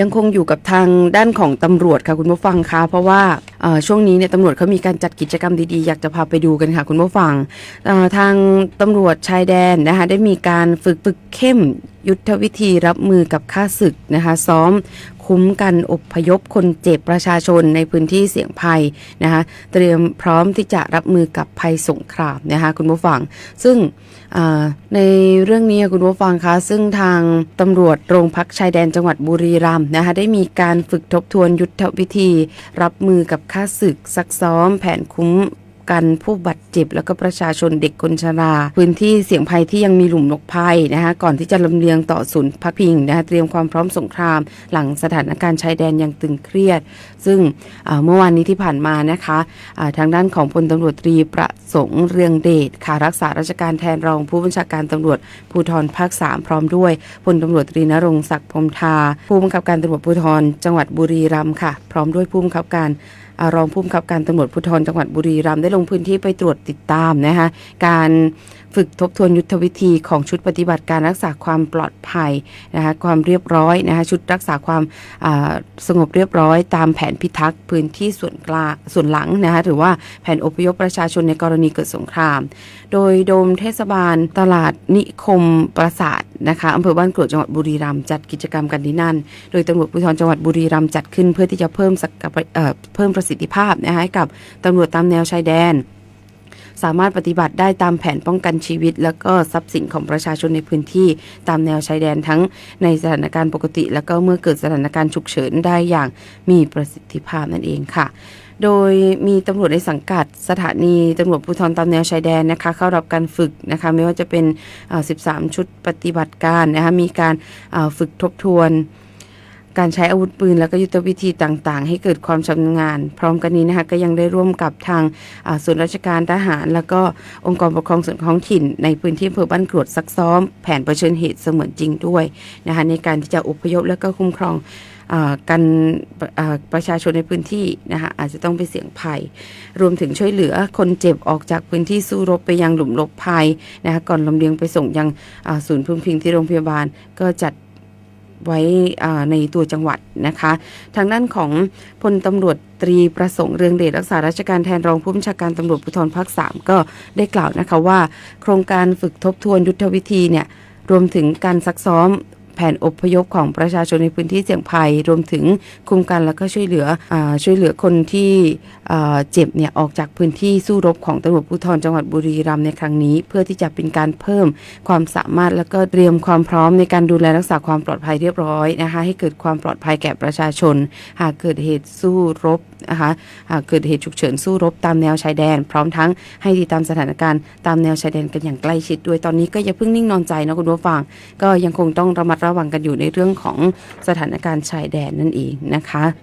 ยังคงอยู่กับทางด้านของตำรวจค่ะคุณผู้ฟังคะเพราะว่าช่วงนี้เนี่ยตำรวจเขามีการจัดกิจกรรมดีๆ อยากจะพาไปดูกันค่ะคุณผู้ฟังทางตำรวจชายแดนนะคะได้มีการฝึกฝึกเข้มยุทธวิธีรับมือกับค่าศึกนะคะซ้อม คุ้มกันอบพยพคนเจ็บประชาชนในพื้นที่เสี่ยงภัยนะคะเตรียมพร้อมที่จะรับมือกับภัยสงครามนะคะคุณผู้ฟัง ซึ่งในเรื่องนี้คุณผู้ฟังคะซึ่งทางตำรวจโรงพักชายแดนจังหวัดบุรีรัมย์นะคะได้มีการฝึกทบทวนยุทธวิธี รับมือกับค่าศึกซักซ้อม แผนคุ้ม กันผู้บาดเจ็บ แล้วก็ประชาชนเด็กคนชรา พื้นที่เสี่ยงภัยที่ยังมีหลุมหลบภัยนะคะก่อนที่จะลำเลียงต่อศูนย์พักพิงนะคะเตรียมความพร้อมสงคราม หลังสถานการณ์ชายแดนยังตึงเครียด ซึ่งเมื่อวานนี้ที่ผ่านมานะคะทางด้านของพลตำรวจตรีประสงค์เรืองเดชค่ะรักษาราชการแทนรองผู้บัญชาการตำรวจภูธรภาค 3 พร้อมด้วยพลตำรวจตรีนรงศักดิ์พรมทา ผู้บังคับการตำรวจภูธรจังหวัดบุรีรัมย์ค่ะ พร้อมด้วยผู้บังคับการอรองผู้บังคับการตำรวจภูธรจังหวัดบุรีรัมย์ได้ลงงพื้นที่ไปตรวจติดตามนะคะการฝึกทบทวนยุทธวิธีของชุดปฏิบัติการรักษาความปลอดภัยนะคะความเรียบร้อยนะคะชุดรักษาความาสงบเรียบร้อย ตามแผนพิทักษ์พื้นที่ส่วนกลางส่วนหลังนะคะหรือว่าแผนอพยพประชาชนในกรณีเกิดสงคราม โดยโดมเทศบาลตลาดนิคมปราสาท นะคะอำเภอบ้านกรวดจังหวัดบุรีรัมย์จัดกิจกรรมกันที่นั่น โดยตำรวจภูธรจังหวัดบุรีรัมย์จัดขึ้นเพื่อที่จะเพิ่มศักยเเพิ่มประสิทธิภาพนะคะให้กับตำรวจตามแนวชายแดน สามารถปฏิบัติได้ตามแผนป้องกันชีวิต และก็ทรัพย์สินของประชาชนในพื้นที่ตามแนวชายแดนทั้งในสถานการณ์ปกติ แล้วก็เมื่อเกิดสถานการณ์ฉุกเฉินได้อย่างมีประสิทธิภาพนั่นเองค่ะ โดยมีตำรวจในสังกัดสถานีตำรวจภูธรตามแนวชายแดนนะคะเข้ารับการฝึกนะคะไม่ว่าจะเป็น 13 ชุดปฏิบัติการนะคะมีการฝึกทบทวนการใช้อาวุธปืนแล้วก็ยุทธวิธีต่างๆ ให้เกิดความชำนาญ พร้อมกันนี้นะคะก็ยังได้ร่วมกับทางส่วนราชการทหาร แล้วก็องค์กรปกครองส่วนท้องถิ่น ในพื้นที่อำเภอบ้านกรวดซักซ้อม แผนเผชิญเหตุเสมือนจริงด้วยนะคะในการที่จะอพยพและก็คุ้มครอง กันประชาชนในพื้นที่นะคะอาจจะต้องไปเสี่ยงภัย รวมถึงช่วยเหลือคนเจ็บออกจากพื้นที่สู้รบไปยังหลุมหลบภัยนะคะก่อนลำเลียงไปส่งยังศูนย์พึ่งพิงที่โรงพยาบาลก็จัดไว้ในตัวจังหวัดนะคะ ทางด้านของพลตำรวจตรีประสงค์เรืองเดชรักษาราชการแทนรองผู้บัญชาการตำรวจภูธรภาค3ก็ได้กล่าวนะคะว่า โครงการฝึกทบทวนยุทธวิธีเนี่ยรวมถึงการซักซ้อม ผนอพยพของประชาชนในพื้นที่เสี่ยงภัย รวมถึงคุมกันแล้วก็ช่วยเหลืออช่วยเหลือคนที่เจ็บเนี่ยออกจากพื้นที่สู้รบของตำรวจภูธรจังหวัดบุรีรัมย์ในครั้งนี้ เพื่อที่จะเป็นการเพิ่มความสามารถแล้วก็เตรียมความพร้อมในการดูแลรักษาความปลอดภัยเรียบร้อยนะคะให้เกิดความปลอดภัยแก่ประชาชน หากเกิดเหตุสู้รบนะคะหากเกิดเหตุฉุกเฉินสู้รบตามแนวชายแดน พร้อมทั้งให้ติดตามสถานการณ์ตามแนวชายแดนกันอย่างใกล้ชิดด้วยตอนนี้ก็อย่าเพิ่งนิ่งนอนใจนะคุณผู้ฟัง ก็ยังคงต้องระมัดระระวังกันอยู่ในเรื่องของสถานการณ์ชายแดนนั่นเองนะคะ